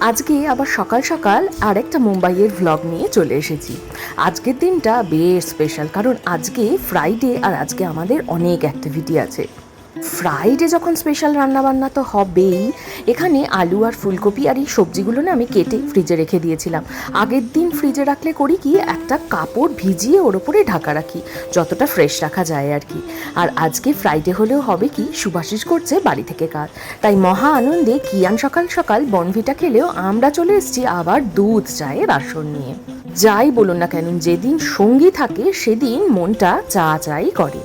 আজকে আবার সকাল সকাল আরেকটা মুম্বাইয়ের ভ্লগ নিয়ে চলে এসেছি। আজকের দিনটা বেশ স্পেশাল কারণ আজকে ফ্রাইডে আর আজকে আমাদের অনেক অ্যাক্টিভিটি আছে। ফ্রাইডে যখন স্পেশাল রান্নাবান্না তো হবেই, এখানে আলু আর ফুলকপি আর এই সবজিগুলো না আমি কেটে ফ্রিজে রেখে দিয়েছিলাম। আগের দিন ফ্রিজে রাখলে করি কি, একটা কাপড় ভিজিয়ে ওর ওপরে ঢাকা রাখি, যতটা ফ্রেশ রাখা যায় আর কি। আর আজকে ফ্রাইডে হলেও হবে কি সুভাষিস করছে বাড়ি থেকে কাজ। তাই মহা আনন্দে কিয়ান সকাল সকাল বনভিটা খেলেও আমরা চলে এসেছি আবার দুধ চায়ের আসন নিয়ে। যাই বলুন না কেন, যেদিন সঙ্গী থাকে, সেদিন মনটা চা চাই করে।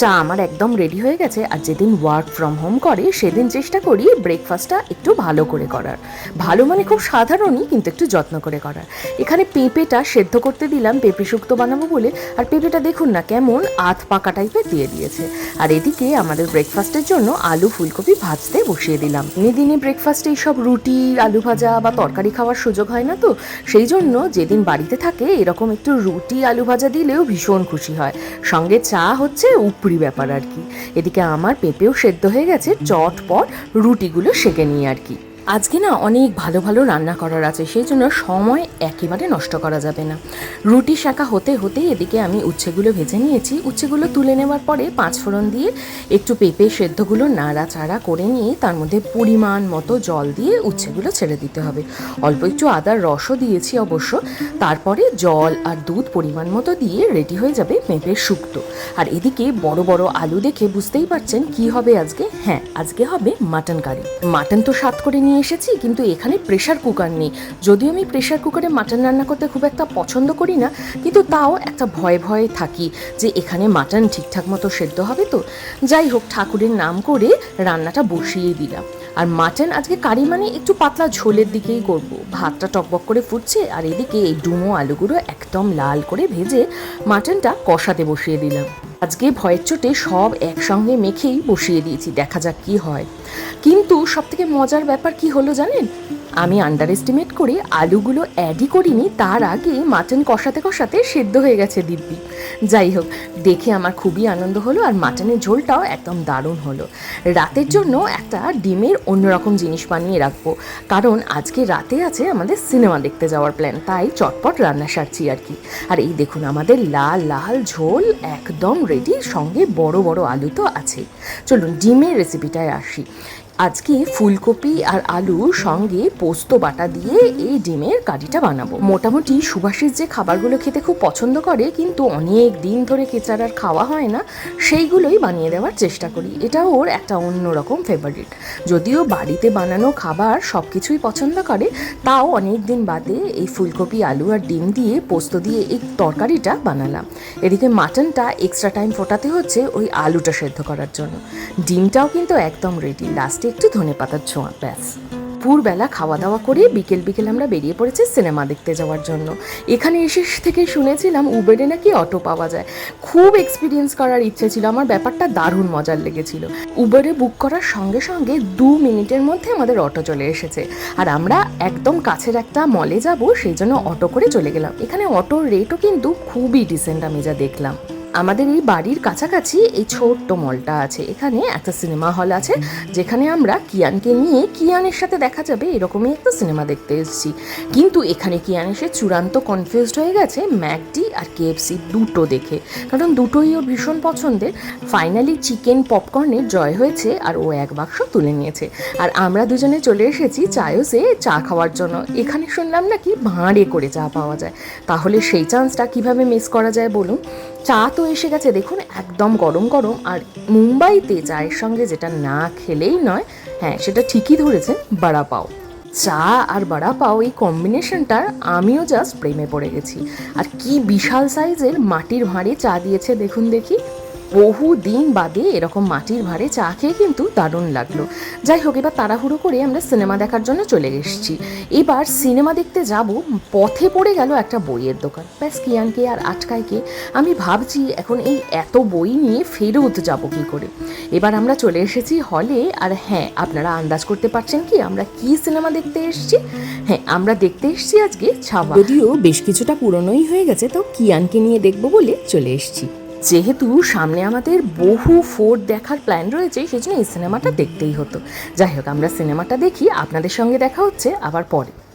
চা আমার একদম রেডি হয়ে গেছে আর যেদিন ওয়ার্ক ফ্রম হোম করে, সেদিন চেষ্টা করি ব্রেকফাস্টটা একটু ভালো করে করার। ভালো মানে খুব সাধারণই, কিন্তু একটু যত্ন করে করার। এখানে পেঁপেটা সেদ্ধ করতে দিলাম, পেঁপে শুক্তো বানাবো বলে। আর পেঁপেটা দেখুন না কেমন আধ পাকা টাইপের দিয়ে দিয়েছে। আর এদিকে আমাদের ব্রেকফাস্টের জন্য আলু ফুলকপি ভাজতে বসিয়ে দিলাম। দিনে ব্রেকফাস্টে এইসব রুটি, আলু ভাজা বা তরকারি খাওয়ার সুযোগ হয় না তো। সেই জন্য যেদিন বাড়িতে থাকে, এরকম একটু রুটি, আলু ভাজা দিলেও ভীষণ খুশি হয়। সঙ্গে চা হচ্ছে উপরি ব্যাপার আর কি। এদিকে আমার পেঁপেও সেদ্ধ হয়ে গেছে, চটপট রুটিগুলো সেঁকে নিই আর কি। আজকে না অনেক ভালো ভালো রান্না করার আছে, সেই জন্য সময় একেবারে নষ্ট করা যাবে না। রুটি শাঁকা হতে হতে এদিকে আমি উচ্ছেগুলো ভেজে নিয়েছি। উচ্ছেগুলো তুলে নেওয়ার পরে পাঁচ ফোড়ন দিয়ে একটু পেঁপে সেদ্ধগুলো নাড়াচাড়া করে নিয়ে তার মধ্যে পরিমাণ মতো জল দিয়ে উচ্ছেগুলো ছেড়ে দিতে হবে। অল্প একটু আদার রসও দিয়েছি অবশ্য। তারপরে জল আর দুধ পরিমাণ মতো দিয়ে রেডি হয়ে যাবে পেঁপের শুক্তো। আর এদিকে বড় বড় আলু দেখে বুঝতেই পারছেন কি হবে আজকে? হ্যাঁ আজকে হবে মাটন কারি। মাটন তো স্বাদ করে নিয়ে এসেছি, কিন্তু এখানে প্রেশার কুকার নেই। যদিও আমি প্রেশার কুকারে মাটন রান্না করতে খুব একটা পছন্দ করি না, কিন্তু তাও একটা ভয়ে ভয়ে থাকি যে এখানে মাটন ঠিকঠাক মতো সেদ্ধ হবে তো। যাই হোক, ঠাকুরের নাম করে রান্নাটা বসিয়ে দিলাম। আর মাটন আজকে কারি মানে একটু পাতলা ঝোলের দিকেই করব। ভাতটা টকবক করে ফুটছে, আর এদিকে এই ডুমো আলুগুলো একদম লাল করে ভেজে মাটনটা কষাতে বসিয়ে দিলাম। আজকে ভয়ের চোটে সব একসঙ্গে মেখেই বসিয়ে দিয়েছি, দেখা যাক কি হয়। কিন্তু সব থেকে মজার ব্যাপার কি হলো জানেন? আমি আন্ডার এস্টিমেট করে আলুগুলো অ্যাডই করিনি, তার আগে মাটন কষাতে কষাতে সেদ্ধ হয়ে গেছে দিব্যি। যাই হোক, দেখে আমার খুবই আনন্দ হলো আর মাটনের ঝোলটাও একদম দারুণ হলো। রাতের জন্য একটা ডিমের অন্যরকম জিনিস বানিয়ে রাখব, কারণ আজকে রাতে আছে আমাদের সিনেমা দেখতে যাওয়ার প্ল্যান তাই চটপট রান্না সারছি আর কি। আর এই দেখুন, আমাদের লাল লাল ঝোল একদম রেডি সঙ্গে বড় বড় আলু তো আছে চলুন, ডিমের রেসিপিটায় আসি। আজকে ফুলকপি আর আলু সঙ্গে পোস্ত বাটা দিয়ে এই ডিমের কারিটা বানাবো। মোটামুটি সুভাষের যে খাবারগুলো খেতে খুব পছন্দ করে, কিন্তু অনেক দিন ধরে কেচারার খাওয়া হয় না, সেইগুলোই বানিয়ে দেওয়ার চেষ্টা করি। এটা ওর একটা অন্যরকম ফেভারিট যদিও বাড়িতে বানানো খাবার সব কিছুই পছন্দ করে, তাও অনেক দিন বাদে এই ফুলকপি, আলু আর ডিম দিয়ে পোস্ত দিয়ে এই তরকারিটা বানালাম। এদিকে মাটনটা এক্সট্রা টাইম ফোটাতে হচ্ছে ওই আলুটা সেদ্ধ করার জন্য। ডিমটাও কিন্তু একদম রেডি লাস্টে একটু ধনে পাতার ছোঁয়া, ব্যাস। পুরবেলা খাওয়া দাওয়া করে বিকেল বিকেল আমরা বেরিয়ে পড়েছি সিনেমা দেখতে যাওয়ার জন্য। এখানে এসে থেকে শুনেছিলাম উবেরে নাকি অটো পাওয়া যায়। খুব এক্সপিরিয়েন্স করার ইচ্ছে ছিল, আমার ব্যাপারটা দারুণ মজার লেগেছিল। উবেরে বুক করার সঙ্গে সঙ্গে দু মিনিটের মধ্যে আমাদের অটো চলে এসেছে। আর আমরা একদম কাছের একটা মলে যাব, সেই জন্য অটো করে চলে গেলাম। এখানে অটোর রেটও কিন্তু খুবই ডিসেন্ট আমি যা দেখলাম। আমাদের এই বাড়ির কাছাকাছি এই ছোট্ট মলটা আছে। এখানে একটা সিনেমা হল আছে, যেখানে আমরা কিয়ানকে নিয়ে কিয়ানের সাথে দেখা যাবে এরকমই একটা সিনেমা দেখতে এসেছি। কিন্তু এখানে কিয়ান এসে চূড়ান্ত কনফিউজড হয়ে গেছে, ম্যাকডি আর কেএফসি দুটো দেখে। কারণ দুটোই ওর ভীষণ পছন্দের। ফাইনালি চিকেন পপকর্নের জয় হয়েছে আর ও এক বাক্স তুলে নিয়েছে। আর আমরা দুজনে চলে এসেছি চায়সে চা খাওয়ার জন্য। এখানে শুনলাম নাকি ভাঁড়ে করে চা পাওয়া যায়। তাহলে সেই চান্সটা কীভাবে মিস করা যায় বলুন? চা তো এসে গেছে, দেখুন, একদম গরম গরম। আর মুম্বাইতে চায়ের সঙ্গে যেটা না খেলেই নয় হ্যাঁ সেটা ঠিকই ধরেছেন, বাড়া পাও। চা আর বাড়া পাও, এই কম্বিনেশনটার আমিও জাস্ট প্রেমে পড়ে গেছি। আর কি বিশাল সাইজের মাটির ভাঁড়ে চা দিয়েছে, দেখুন দেখি। বহু দিন বাদে এরকম মাটির ভাঁড়ে চা খেয়ে কিন্তু দারুণ লাগল। যাই হোক, এবার তাড়াহুড়ো করে আমরা সিনেমা দেখার জন্য চলে এসেছি। এবার সিনেমা দেখতে যাব, পথে পড়ে গেল একটা বইয়ের দোকান। ব্যাস, কিয়ানকে আর আটকায় কে? আমি ভাবছি, এখন এই এত বই নিয়ে ফেরত যাব কি করে? এবার আমরা চলে এসেছি হলে, আর হ্যাঁ আপনারা আন্দাজ করতে পারছেন কি, আমরা কি সিনেমা দেখতে এসেছি? হ্যাঁ আমরা দেখতে এসেছি আজকে ছাবা যদিও বেশ কিছুটা পুরনোই হয়ে গেছে, তো কিয়ানকে নিয়ে দেখব বলে চলে এসেছি। যেহেতু সামনে আমাদের বহু ফোর্ট দেখার প্ল্যান রয়েছে সেই জন্য এই সিনেমাটা দেখতেই হতো। যাই হোক, আমরা সিনেমাটা দেখি, আপনাদের সঙ্গে দেখা হচ্ছে আবার পরে।